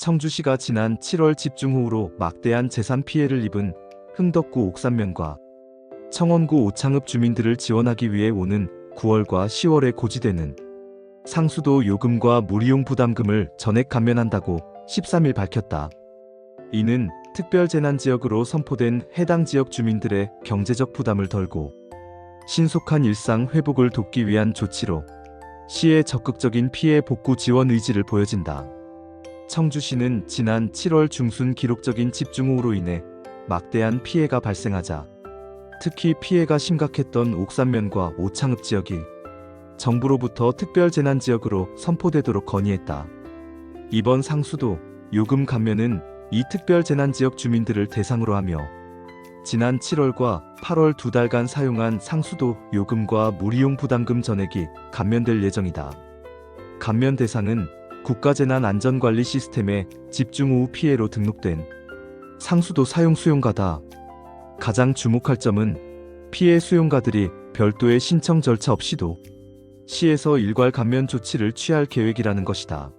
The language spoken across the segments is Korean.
청주시가 지난 7월 집중호우로 막대한 재산 피해를 입은 흥덕구 옥산면과 청원구 오창읍 주민들을 지원하기 위해 오는 9월과 10월에 고지되는 상수도 요금과 무리용 부담금을 전액 감면한다고 13일 밝혔다. 이는 특별재난지역으로 선포된 해당 지역 주민들의 경제적 부담을 덜고 신속한 일상 회복을 돕기 위한 조치로 시의 적극적인 피해 복구 지원 의지를 보여진다. 청주시는 지난 7월 중순 기록적인 집중호우로 인해 막대한 피해가 발생하자 특히 피해가 심각했던 옥산면과 오창읍 지역이 정부로부터 특별재난지역으로 선포되도록 건의했다. 이번 상수도 요금 감면은 이 특별재난지역 주민들을 대상으로 하며 지난 7월과 8월 두 달간 사용한 상수도 요금과 무리용 부담금 전액이 감면될 예정이다. 감면 대상은 국가재난안전관리 시스템에 집중호우 피해로 등록된 상수도 사용 수용가다. 가장 주목할 점은 피해 수용가들이 별도의 신청 절차 없이도 시에서 일괄 감면 조치를 취할 계획이라는 것이다.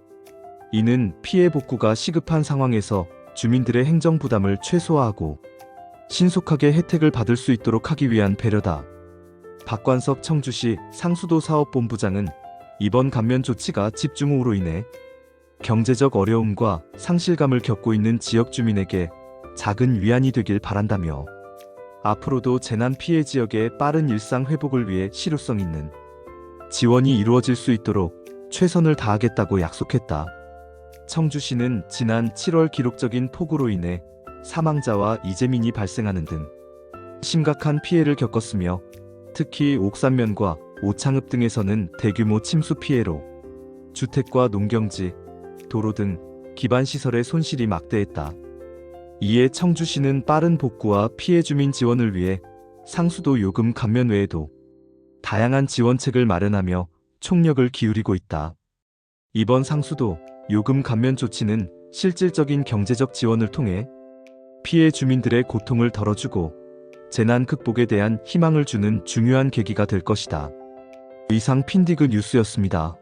이는 피해 복구가 시급한 상황에서 주민들의 행정 부담을 최소화하고 신속하게 혜택을 받을 수 있도록 하기 위한 배려다. 박관석 청주시 상수도 사업본부장은 이번 감면 조치가 집중호우로 인해 경제적 어려움과 상실감을 겪고 있는 지역 주민에게 작은 위안이 되길 바란다며 앞으로도 재난 피해 지역의 빠른 일상 회복을 위해 실효성 있는 지원이 이루어질 수 있도록 최선을 다하겠다고 약속했다. 청주시는 지난 7월 기록적인 폭우로 인해 사망자와 이재민이 발생하는 등 심각한 피해를 겪었으며 특히 옥산면과 오창읍 등에서는 대규모 침수 피해로 주택과 농경지, 도로 등 기반 시설의 손실이 막대했다. 이에 청주시는 빠른 복구와 피해 주민 지원을 위해 상수도 요금 감면 외에도 다양한 지원책을 마련하며 총력을 기울이고 있다. 이번 상수도 요금 감면 조치는 실질적인 경제적 지원을 통해 피해 주민들의 고통을 덜어주고 재난 극복에 대한 희망을 주는 중요한 계기가 될 것이다. 이상 핀디그 뉴스였습니다.